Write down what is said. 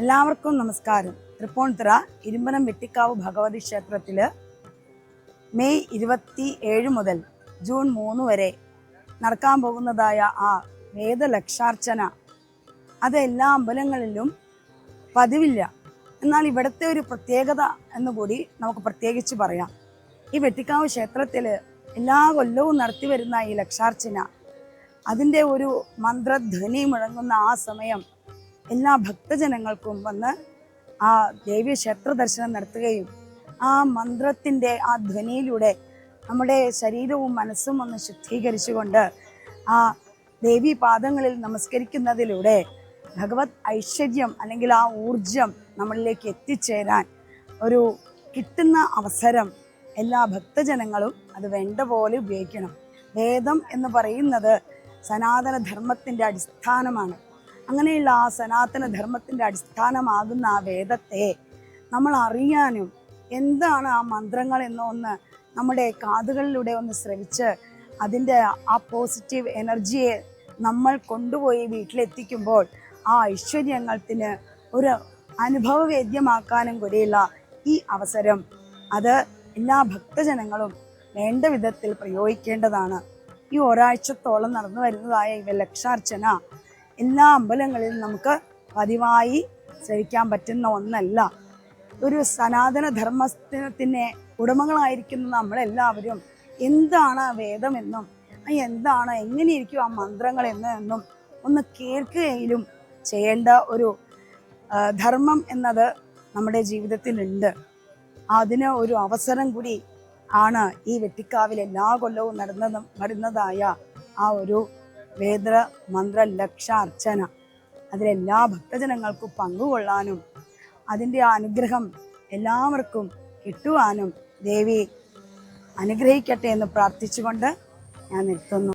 എല്ലാവർക്കും നമസ്കാരം. തൃപ്പൂണിത്തുറ ഇരുമ്പനം വെട്ടിക്കാവ് ഭഗവതി ക്ഷേത്രത്തിൽ മെയ് ഇരുപത്തി ഏഴ് മുതൽ ജൂൺ മൂന്ന് വരെ നടക്കാൻ പോകുന്നതായ ആ വേദലക്ഷാർച്ചന. അത് എല്ലാ അമ്പലങ്ങളിലും പതിവില്ല. എന്നാൽ ഇവിടുത്തെ ഒരു പ്രത്യേകത എന്നുകൂടി നമുക്ക് പ്രത്യേകിച്ച് പറയാം. ഈ വെട്ടിക്കാവ് ക്ഷേത്രത്തിൽ എല്ലാ കൊല്ലവും നടത്തി വരുന്ന ഈ ലക്ഷാർച്ചന അതിന്റെ ഒരു മന്ത്രധ്വനി മുഴങ്ങുന്ന ആ സമയം എല്ലാ ഭക്തജനങ്ങൾക്കും വന്ന് ആ ദേവീ ക്ഷേത്ര ദർശനം നടത്തുകയും ആ മന്ത്രത്തിന്റെ ആ ധ്വനിയിലൂടെ നമ്മുടെ ശരീരവും മനസ്സും ഒന്ന് ശുദ്ധീകരിച്ചുകൊണ്ട് ആ ദേവീ പാദങ്ങളിൽ നമസ്കരിക്കുന്നതിലൂടെ ഭഗവത് ഐശ്വര്യം അല്ലെങ്കിൽ ആ ഊർജം നമ്മളിലേക്ക് എത്തിച്ചേരാൻ ഒരു കിട്ടുന്ന അവസരം എല്ലാ ഭക്തജനങ്ങളും അത് വേണ്ട പോലെ ഉപയോഗിക്കണം. വേദം എന്ന് പറയുന്നത് സനാതന ധർമ്മത്തിന്റെ അടിസ്ഥാനമാണ്. അങ്ങനെയുള്ള ആ സനാതന ധർമ്മത്തിന്റെ അടിസ്ഥാനമാകുന്ന ആ വേദത്തെ നമ്മൾ അറിയാനും എന്താണ് ആ മന്ത്രങ്ങൾ എന്നൊന്ന് നമ്മുടെ കാതുകളിലൂടെ ഒന്ന് ശ്രവിച്ച് അതിന്റെ ആ പോസിറ്റീവ് എനർജിയെ നമ്മൾ കൊണ്ടുപോയി വീട്ടിലെത്തിക്കുമ്പോൾ ആ ഐശ്വര്യങ്ങൾക്ക് ഒരു അനുഭവവേദ്യമാക്കാനും കൂടിയുള്ള ഈ അവസരം അത് എല്ലാ ഭക്തജനങ്ങളും വേണ്ട വിധത്തിൽ പ്രയോഗിക്കേണ്ടതാണ്. ഈ ഒരാഴ്ചത്തോളം നടന്നു വരുന്നതായ ഇവ ലക്ഷാർച്ചന എല്ലാ അമ്പലങ്ങളിലും നമുക്ക് പതിവായി ശ്രവിക്കാൻ പറ്റുന്ന ഒന്നല്ല. ഒരു സനാതന ധർമ്മത്തിനെ ഉടമകളായിരിക്കുന്ന നമ്മളെല്ലാവരും എന്താണ് വേദമെന്നും എന്താണ് എങ്ങനെയിരിക്കും ആ മന്ത്രങ്ങൾ എന്നും ഒന്ന് കേൾക്കുകയിലും ചെയ്യേണ്ട ഒരു ധർമ്മം എന്നത് നമ്മുടെ ജീവിതത്തിലുണ്ട്. അതിന് ഒരു അവസരം കൂടി ആണ് ഈ വെട്ടിക്കാവിൽ എല്ലാ കൊല്ലവും നടന്നതും വരുന്നതായ ആ ഒരു വേദ മന്ത്ര ലക്ഷാർച്ചന അതിലെല്ലാ ഭക്തജനങ്ങൾക്കും പങ്കുകൊള്ളാനും അതിന്റെ അനുഗ്രഹം എല്ലാവർക്കും കിട്ടുവാനും ദേവി അനുഗ്രഹിക്കട്ടെ എന്ന് പ്രാർത്ഥിച്ചുകൊണ്ട് ഞാൻ നിർത്തുന്നു.